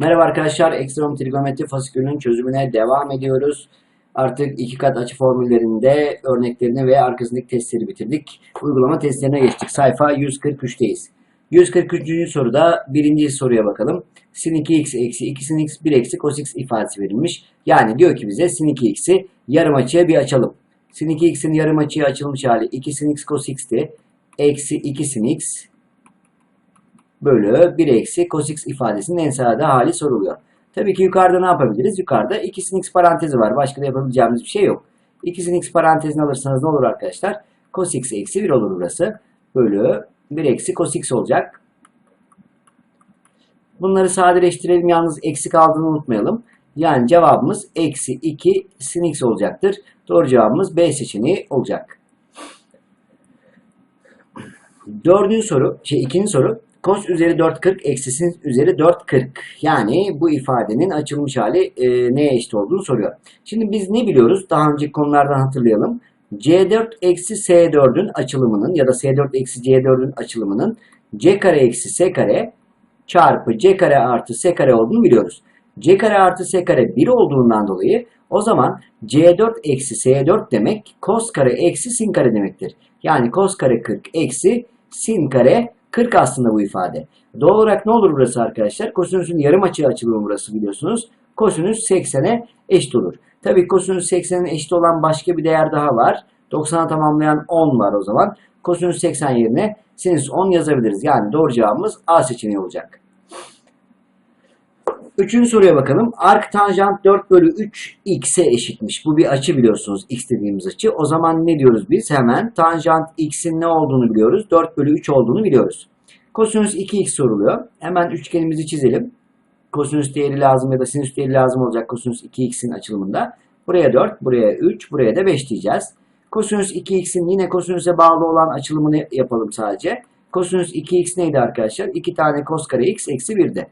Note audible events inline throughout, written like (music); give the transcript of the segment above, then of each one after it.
Merhaba arkadaşlar, ekstrem trigonometri fasikülünün çözümüne devam ediyoruz. Artık iki kat açı formüllerinde örneklerini ve arkasındaki testleri bitirdik. Uygulama testlerine geçtik. Sayfa 143'teyiz. 143. soruda birinci soruya bakalım. Sin 2x eksi 2 sin x 1 eksi cos x ifadesi verilmiş. Yani diyor ki bize sin 2x'i yarım açıya bir açalım. Sin 2x'in yarım açıya açılmış hali 2 sin x cos x'ti. Eksi 2 sin x bölü 1 eksi cos x ifadesinin en sade hali soruluyor. Tabii ki yukarıda ne yapabiliriz? Yukarıda 2 sin x parantezi var. Başka da yapabileceğimiz bir şey yok. 2 sin x parantezini alırsanız ne olur arkadaşlar? Cos x eksi 1 olur burası. Bölü 1 eksi cos x olacak. Bunları sadeleştirelim. Yalnız eksi kaldığını unutmayalım. Yani cevabımız eksi 2 sin x olacaktır. Doğru cevabımız B seçeneği olacak. Dördüncü soru, şey ikinci soru. Cos üzeri 440 eksi sin üzeri 440. Yani bu ifadenin açılmış hali e, neye eşit olduğunu soruyor. Şimdi biz ne biliyoruz? Daha önceki konulardan hatırlayalım. C4 eksi S4'ün açılımının ya da S4 eksi C4'ün açılımının C kare eksi S kare çarpı C kare artı S kare olduğunu biliyoruz. C kare artı S kare 1 olduğundan dolayı o zaman C4 eksi S4 demek cos kare eksi sin kare demektir. Yani cos kare 40 eksi sin kare 40 aslında bu ifade. Doğal olarak ne olur burası arkadaşlar? Kosinüsün yarım açığı açılımı burası biliyorsunuz. Kosinüs 80'e eşit olur. Tabii kosinüs 80'e eşit olan başka bir değer daha var. 90'a tamamlayan 10 var o zaman. Kosinüs 80 yerine sinüs 10 yazabiliriz. Yani doğru cevabımız A seçeneği olacak. Üçüncü soruya bakalım. Ark tanjant 4 bölü 3 x'e eşitmiş. Bu bir açı biliyorsunuz x dediğimiz açı. O zaman ne diyoruz biz? Hemen tanjant x'in ne olduğunu biliyoruz. 4 bölü 3 olduğunu biliyoruz. Kosinüs 2x soruluyor. Hemen üçgenimizi çizelim. Kosinüs değeri lazım ya da sinüs değeri lazım olacak kosinüs 2x'in açılımında. Buraya 4, buraya 3, buraya da 5 diyeceğiz. Kosinüs 2x'in yine kosinüse bağlı olan açılımını yapalım sadece. Kosinüs 2x neydi arkadaşlar? 2 tane cos kare x eksi 1'de.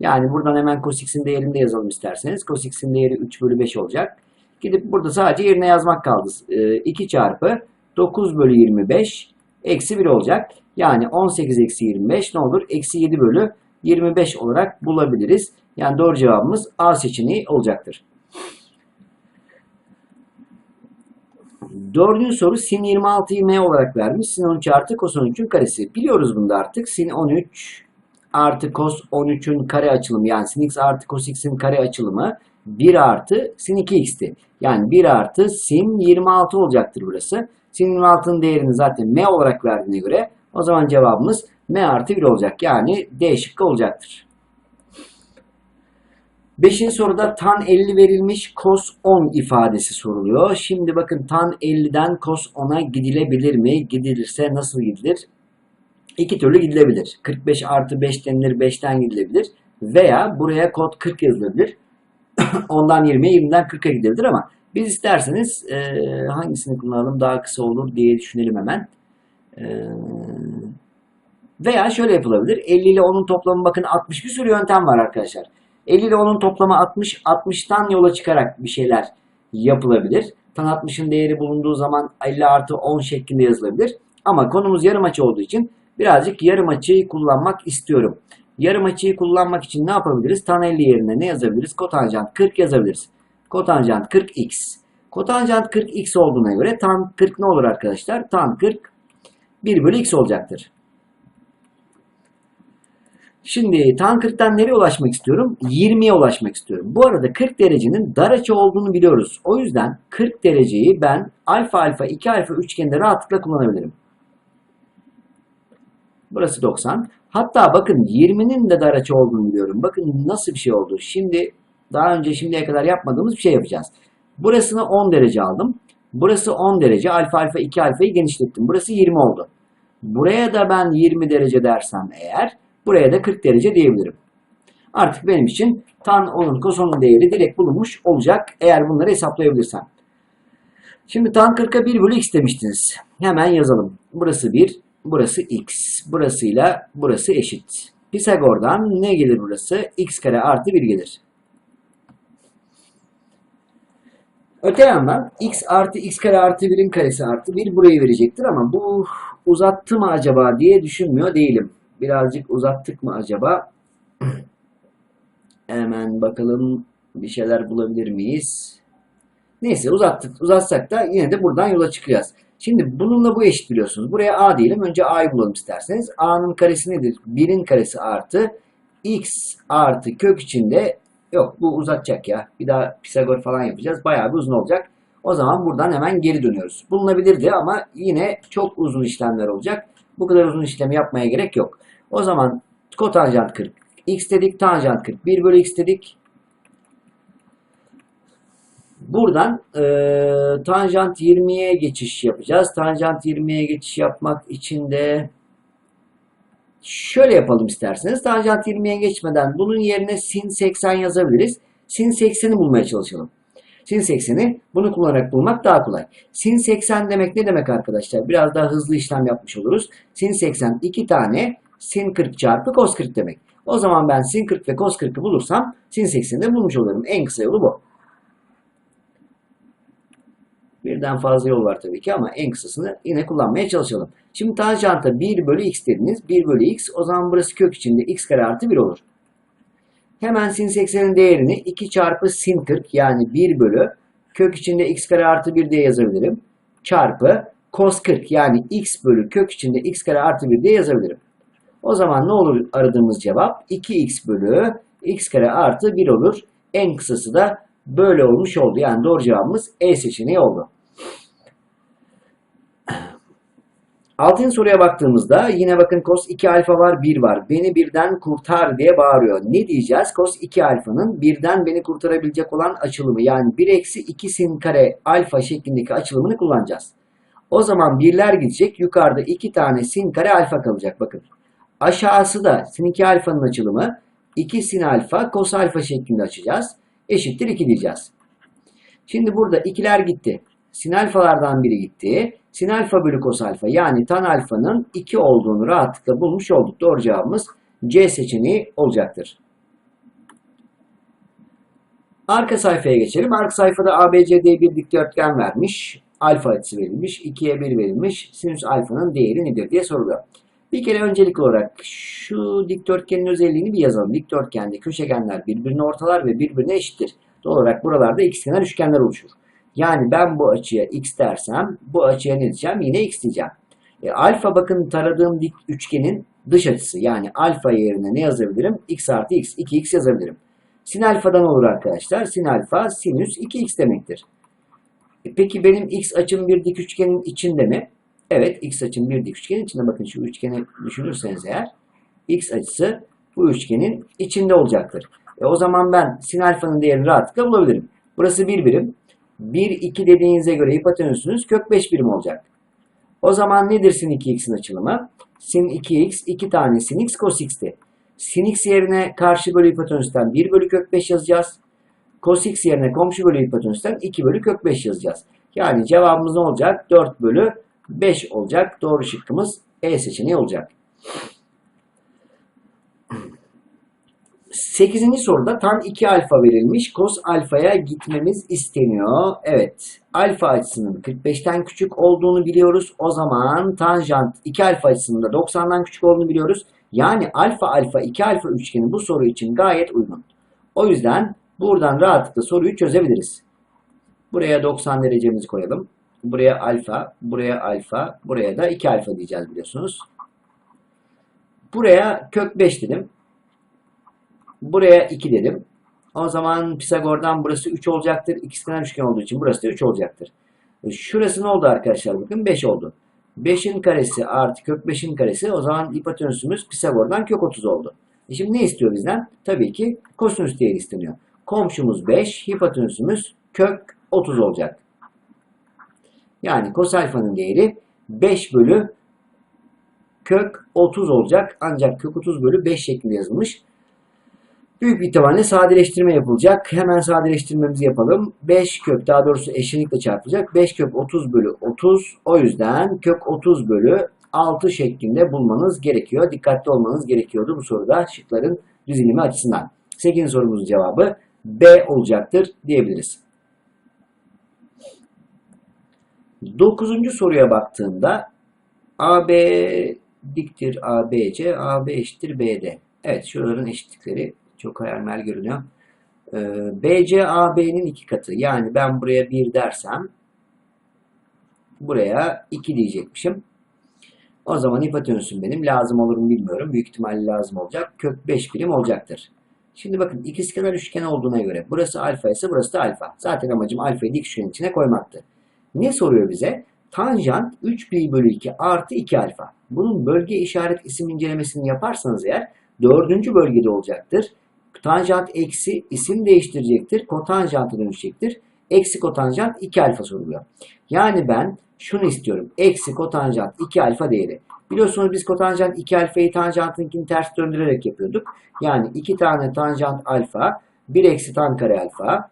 Yani buradan hemen cos değerini de yazalım isterseniz. Cos değeri 3 bölü 5 olacak. Gidip burada sadece yerine yazmak kaldı. 2 çarpı 9 bölü 25 eksi 1 olacak. Yani 18 eksi 25 ne olur? Eksi 7 bölü 25 olarak bulabiliriz. Yani doğru cevabımız A seçeneği olacaktır. Dördüncü soru sin 26'yı m olarak vermiş. Sin 13 artı cos 13'ün karesi. Biliyoruz bunu artık. Sin 13 artı cos 13'ün kare açılımı yani sin x artı cos x'in kare açılımı 1 artı sin 2x'ti. Yani 1 artı sin 26 olacaktır burası. Sin 26'nın değerini zaten m olarak verdiğine göre o zaman cevabımız m artı 1 olacak. Yani D şıkkı olacaktır. Beşinci soruda tan 50 verilmiş cos 10 ifadesi soruluyor. Şimdi bakın tan 50'den cos 10'a gidilebilir mi? Gidilirse nasıl gidilir? İki türlü gidilebilir. 45 artı 5 denilir 5'ten gidilebilir. Veya buraya kod 40 yazılabilir. (coughs) Ondan 20'ye 20'den 40'a gidebilir ama biz isterseniz e, hangisini kullanalım daha kısa olur diye düşünelim hemen. E, veya şöyle yapılabilir. 50 ile 10'un toplamı bakın 60 bir sürü yöntem var arkadaşlar. 50 ile 10'un toplamı 60. 60'tan yola çıkarak bir şeyler yapılabilir. Tan 60'ın değeri bulunduğu zaman 50 artı 10 şeklinde yazılabilir. Ama konumuz yarım açı olduğu için birazcık yarım açıyı kullanmak istiyorum. Yarım açıyı kullanmak için ne yapabiliriz? Tan 50 yerine ne yazabiliriz? Kotanjant 40 yazabiliriz. Kotanjant 40x. Kotanjant 40x olduğuna göre tan 40 ne olur arkadaşlar? Tan 40 1 bölü x olacaktır. Şimdi tan 40'tan nereye ulaşmak istiyorum? 20'ye ulaşmak istiyorum. Bu arada 40 derecenin dar açı olduğunu biliyoruz. O yüzden 40 dereceyi ben alfa alfa 2 alfa üçgeninde rahatlıkla kullanabilirim. Burası 90. Hatta bakın 20'nin de dar açı olduğunu biliyorum. Bakın nasıl bir şey oldu. Şimdi daha önce şimdiye kadar yapmadığımız bir şey yapacağız. Burasını 10 derece aldım. Burası 10 derece. Alfa alfa 2 alfayı genişlettim. Burası 20 oldu. Buraya da ben 20 derece dersem eğer buraya da 40 derece diyebilirim. Artık benim için tan 10'un kosonun değeri direkt bulunmuş olacak eğer bunları hesaplayabilirsem. Şimdi tan 40'a 1 bölü x demiştiniz. Hemen yazalım. Burası 1, burası x. Burasıyla burası eşit. Pisagor'dan ne gelir burası? x kare artı 1 gelir. Öte yandan x artı x kare artı 1'in karesi artı 1 burayı verecektir ama bu uzattı mı acaba diye düşünmüyor değilim. Birazcık uzattık mı acaba? (clears throat) Hemen bakalım bir şeyler bulabilir miyiz? Neyse uzattık, uzatsak da yine de buradan yola çıkacağız. Şimdi bununla bu eşit biliyorsunuz. Buraya a diyelim. Önce a'yı bulalım isterseniz. a'nın karesi nedir? 1'in karesi artı x artı kök içinde yok bu uzatacak ya. Bir daha Pisagor falan yapacağız. Bayağı bir uzun olacak. O zaman buradan hemen geri dönüyoruz. Bulunabilirdi ama yine çok uzun işlemler olacak. Bu kadar uzun işlemi yapmaya gerek yok. O zaman kotanjant 40. x dedik, tanjant 40. 1 bölü x dedik. Buradan e, tanjant 20'ye geçiş yapacağız. Tanjant 20'ye geçiş yapmak için de şöyle yapalım isterseniz. Tanjant 20'ye geçmeden bunun yerine sin 80 yazabiliriz. Sin 80'i bulmaya çalışalım. Sin 80'i bunu kullanarak bulmak daha kolay. Sin 80 demek ne demek arkadaşlar? Biraz daha hızlı işlem yapmış oluruz. Sin 80 iki tane sin 40 çarpı cos 40 demek. O zaman ben sin 40 ve cos 40'ı bulursam sin 80'i de bulmuş olurum. En kısa yolu bu. Birden fazla yol var tabii ki ama en kısasını yine kullanmaya çalışalım. Şimdi tanjanta 1 bölü x dediniz. 1 bölü x o zaman burası kök içinde x kare artı 1 olur. Hemen sin 80'in değerini 2 çarpı sin 40 yani 1 bölü kök içinde x kare artı 1 diye yazabilirim. Çarpı cos 40 yani x bölü kök içinde x kare artı 1 diye yazabilirim. O zaman ne olur aradığımız cevap? 2x bölü x kare artı 1 olur. En kısası da böyle olmuş oldu. Yani doğru cevabımız E seçeneği oldu. Altıncı soruya baktığımızda yine bakın cos 2 alfa var 1 var. Beni birden kurtar diye bağırıyor. Ne diyeceğiz? Cos 2 alfanın birden beni kurtarabilecek olan açılımı yani 1 eksi 2 sin kare alfa şeklindeki açılımını kullanacağız. O zaman birler gidecek. Yukarıda 2 tane sin kare alfa kalacak. Bakın. Aşağısı da sin 2 alfanın açılımı 2 sin alfa cos alfa şeklinde açacağız. Eşittir 2 diyeceğiz. Şimdi burada ikiler gitti. Sin alfalardan biri gitti. Sin alfa bölü cos alfa yani tan alfanın 2 olduğunu rahatlıkla bulmuş olduk. Doğru cevabımız C seçeneği olacaktır. Arka sayfaya geçelim. Arka sayfada ABCD bir dikdörtgen vermiş. Alfa açısı verilmiş. 2'ye 1 verilmiş. Sinüs alfanın değeri nedir diye soruluyor. Bir kere öncelik olarak şu dikdörtgenin özelliğini bir yazalım. Dikdörtgende köşegenler birbirini ortalar ve birbirine eşittir. Doğal olarak buralarda ikizkenar üçgenler oluşur. Yani ben bu açıya x dersem bu açıya ne diyeceğim? Yine x diyeceğim. E, alfa bakın taradığım dik üçgenin dış açısı. Yani alfa yerine ne yazabilirim? x artı x. 2x yazabilirim. Sin alfadan olur arkadaşlar. Sin alfa sinüs 2x demektir. E, peki benim x açım bir dik üçgenin içinde mi? Evet x açım bir dik üçgenin içinde. Bakın şu üçgeni düşünürseniz eğer x açısı bu üçgenin içinde olacaktır. E, o zaman ben sin alfanın değerini rahatlıkla bulabilirim. Burası bir birim. 1, 2 dediğinize göre hipotenüsünüz kök 5 birim olacak. O zaman nedir sin 2x'in açılımı? Sin 2x 2 tane sin x cos x'ti. Sin x yerine karşı bölü hipotenüsten 1 bölü kök 5 yazacağız. Cos x yerine komşu bölü hipotenüsten 2 bölü kök 5 yazacağız. Yani cevabımız ne olacak? 4 bölü 5 olacak. Doğru şıkkımız E seçeneği olacak. 8. soruda tan 2 alfa verilmiş. Cos alfaya gitmemiz isteniyor. Evet. Alfa açısının 45'ten küçük olduğunu biliyoruz. O zaman tanjant 2 alfa açısının da 90'dan küçük olduğunu biliyoruz. Yani alfa alfa 2 alfa üçgeni bu soru için gayet uygun. O yüzden buradan rahatlıkla soruyu çözebiliriz. Buraya 90 derecemizi koyalım. Buraya alfa, buraya alfa, buraya da 2 alfa diyeceğiz biliyorsunuz. Buraya kök 5 dedim. Buraya 2 dedim. O zaman Pisagor'dan burası 3 olacaktır. İkizkenar üçgen olduğu için burası da 3 olacaktır. E, şurası ne oldu arkadaşlar? Bakın 5 oldu. 5'in karesi artı kök 5'in karesi o zaman hipotenüsümüz Pisagor'dan kök 30 oldu. E şimdi ne istiyor bizden? Tabii ki kosinüs değeri isteniyor. Komşumuz 5, hipotenüsümüz kök 30 olacak. Yani kos alfanın değeri 5 bölü kök 30 olacak. Ancak kök 30 bölü 5 şeklinde yazılmış. Büyük bir ihtimalle sadeleştirme yapılacak. Hemen sadeleştirmemizi yapalım. 5 kök daha doğrusu eşlenikle çarpılacak. 5 kök 30 bölü 30. O yüzden kök 30 bölü 6 şeklinde bulmanız gerekiyor. Dikkatli olmanız gerekiyordu bu soruda şıkların düzilimi açısından. 8. sorumuzun cevabı B olacaktır diyebiliriz. 9. soruya baktığında AB diktir ABC, AB eşittir BD. Evet şuraların eşitlikleri Çok hayal meyal görünüyor. Ee, BC AB'nin iki katı. Yani ben buraya 1 dersem buraya 2 diyecekmişim. O zaman hipotenüsüm benim lazım olur mu bilmiyorum. Büyük ihtimalle lazım olacak. Kök 5 birim olacaktır. Şimdi bakın ikizkenar üçgen olduğuna göre burası alfa ise burası da alfa. Zaten amacım alfayı dik üçgenin içine koymaktı. Ne soruyor bize? Tanjant 3 pi bölü 2 artı 2 alfa. Bunun bölge işaret isim incelemesini yaparsanız eğer dördüncü bölgede olacaktır. Tanjant eksi isim değiştirecektir. Kotanjanta dönüşecektir. Eksi kotanjant 2 alfa soruluyor. Yani ben şunu istiyorum. Eksi kotanjant 2 alfa değeri. Biliyorsunuz biz kotanjant 2 alfayı tanjantınkini ters döndürerek yapıyorduk. Yani 2 tane tanjant alfa 1 eksi tan kare alfa.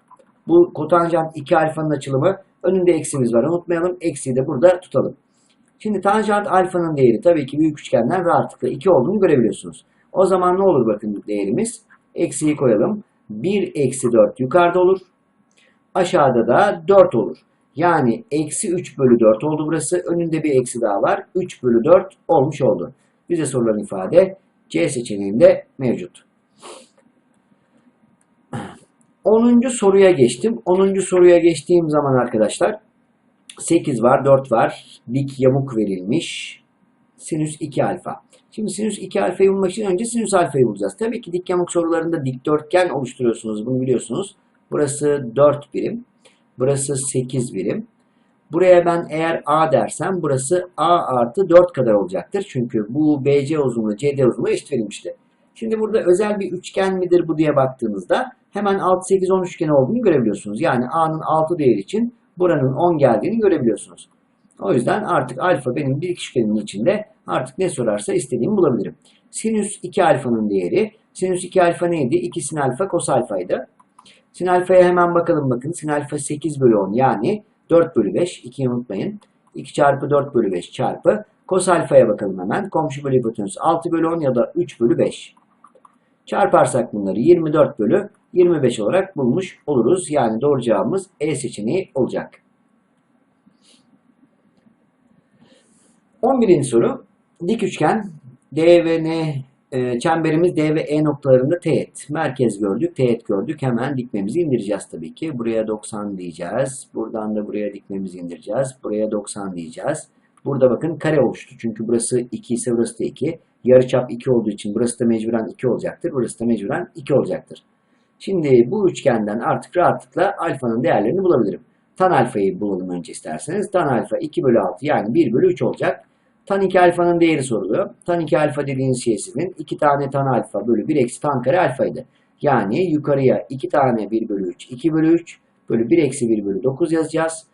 Bu kotanjant 2 alfanın açılımı önünde eksimiz var. Unutmayalım. Eksiyi de burada tutalım. Şimdi tanjant alfanın değeri tabii ki büyük üçgenden rahatlıkla 2 olduğunu görebiliyorsunuz. O zaman ne olur bakın değerimiz? Eksiyi koyalım. 1 eksi 4 yukarıda olur. Aşağıda da 4 olur. Yani eksi 3 bölü 4 oldu burası. Önünde bir eksi daha var. 3 bölü 4 olmuş oldu. Bize sorulan ifade C seçeneğinde mevcut. 10. soruya geçtim. 10. soruya geçtiğim zaman arkadaşlar 8 var, 4 var. Dik yamuk verilmiş. Sinüs 2 alfa. Şimdi sinüs 2 alfayı bulmak için önce sinüs alfayı bulacağız. Tabii ki dik yamuk sorularında dikdörtgen oluşturuyorsunuz. Bunu biliyorsunuz. Burası 4 birim. Burası 8 birim. Buraya ben eğer A dersem burası A artı 4 kadar olacaktır. Çünkü bu BC uzunluğu CD uzunluğu eşit verilmişti. Şimdi burada özel bir üçgen midir bu diye baktığınızda hemen 6, 8, 10 üçgeni olduğunu görebiliyorsunuz. Yani A'nın 6 değeri için buranın 10 geldiğini görebiliyorsunuz. O yüzden artık alfa benim bir üçgenin içinde artık ne sorarsa istediğimi bulabilirim. Sinüs 2 alfanın değeri. Sinüs 2 alfa neydi? 2 sin alfa kos alfaydı. Sin alfaya hemen bakalım bakın. Sin alfa 8 bölü 10 yani 4 bölü 5. 2'yi unutmayın. 2 çarpı 4 bölü 5 çarpı. Kos alfaya bakalım hemen. Komşu bölü hipotenüs 6 bölü 10 ya da 3 bölü 5. Çarparsak bunları 24 bölü 25 olarak bulmuş oluruz. Yani doğru cevabımız E seçeneği olacak. 11. soru. Dik üçgen D ve N e, çemberimiz D ve E noktalarında teğet. Merkez gördük, teğet gördük. Hemen dikmemizi indireceğiz tabii ki. Buraya 90 diyeceğiz. Buradan da buraya dikmemizi indireceğiz. Buraya 90 diyeceğiz. Burada bakın kare oluştu. Çünkü burası 2 ise burası da 2. Yarıçap 2 olduğu için burası da mecburen 2 olacaktır. Burası da mecburen 2 olacaktır. Şimdi bu üçgenden artık rahatlıkla alfanın değerlerini bulabilirim. Tan alfayı bulalım önce isterseniz. Tan alfa 2 bölü 6 yani 1 bölü 3 olacak. Tan 2 alfanın değeri soruluyor. Tan 2 alfa dediğiniz şey sizin 2 tane tan alfa bölü 1 eksi tan kare alfaydı. Yani yukarıya 2 tane 1 bölü 3 2 bölü 3 bölü 1 eksi 1 bölü 9 yazacağız.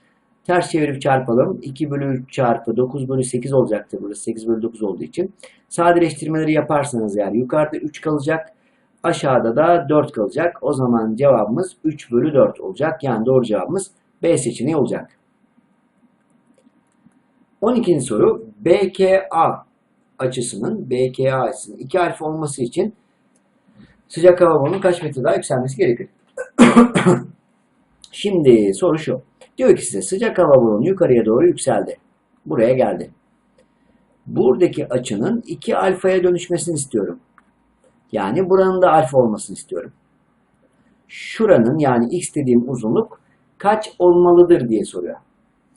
Ters çevirip çarpalım. 2 bölü 3 çarpı 9 bölü 8 olacaktır. Burası 8 bölü 9 olduğu için. Sadeleştirmeleri yaparsanız yani yukarıda 3 kalacak. Aşağıda da 4 kalacak. O zaman cevabımız 3 bölü 4 olacak. Yani doğru cevabımız B seçeneği olacak. 12. soru BKA açısının BKA açısının 2 alfa olması için sıcak hava balonunun kaç metre daha yükselmesi gerekir? (coughs) Şimdi soru şu. Diyor ki size sıcak hava balonu yukarıya doğru yükseldi. Buraya geldi. Buradaki açının 2 alfaya dönüşmesini istiyorum. Yani buranın da alfa olmasını istiyorum. Şuranın yani x dediğim uzunluk kaç olmalıdır diye soruyor.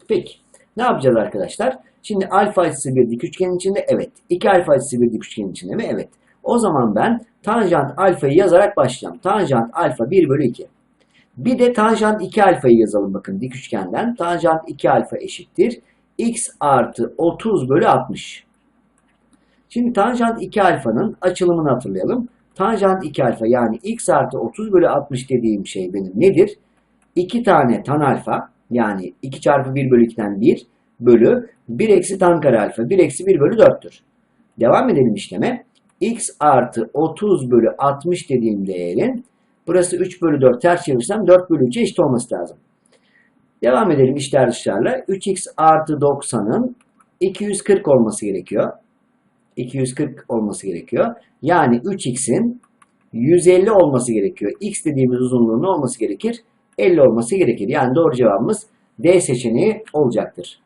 Peki. Ne yapacağız arkadaşlar? Şimdi alfa açısı bir dik üçgenin içinde evet. 2 alfa açısı bir dik üçgenin içinde mi? Evet. O zaman ben tanjant alfayı yazarak başlayacağım. Tanjant alfa 1 bölü 2. Bir de tanjant 2 alfayı yazalım bakın dik üçgenden. Tanjant 2 alfa eşittir. x artı 30 bölü 60. Şimdi tanjant 2 alfanın açılımını hatırlayalım. Tanjant 2 alfa yani x artı 30 bölü 60 dediğim şey benim nedir? 2 tane tan alfa yani 2 çarpı 1 bölü 2'den 1 bölü 1 eksi tan kare alfa 1 eksi 1 bölü 4'tür. Devam edelim işleme. x artı 30 bölü 60 dediğim değerin burası 3 bölü 4 ters çevirirsem 4 bölü 3'e eşit olması lazım. Devam edelim işler dışlarla. 3x artı 90'ın 240 olması gerekiyor. 240 olması gerekiyor. Yani 3x'in 150 olması gerekiyor. x dediğimiz uzunluğun olması gerekir? 50 olması gerekir. Yani doğru cevabımız D seçeneği olacaktır.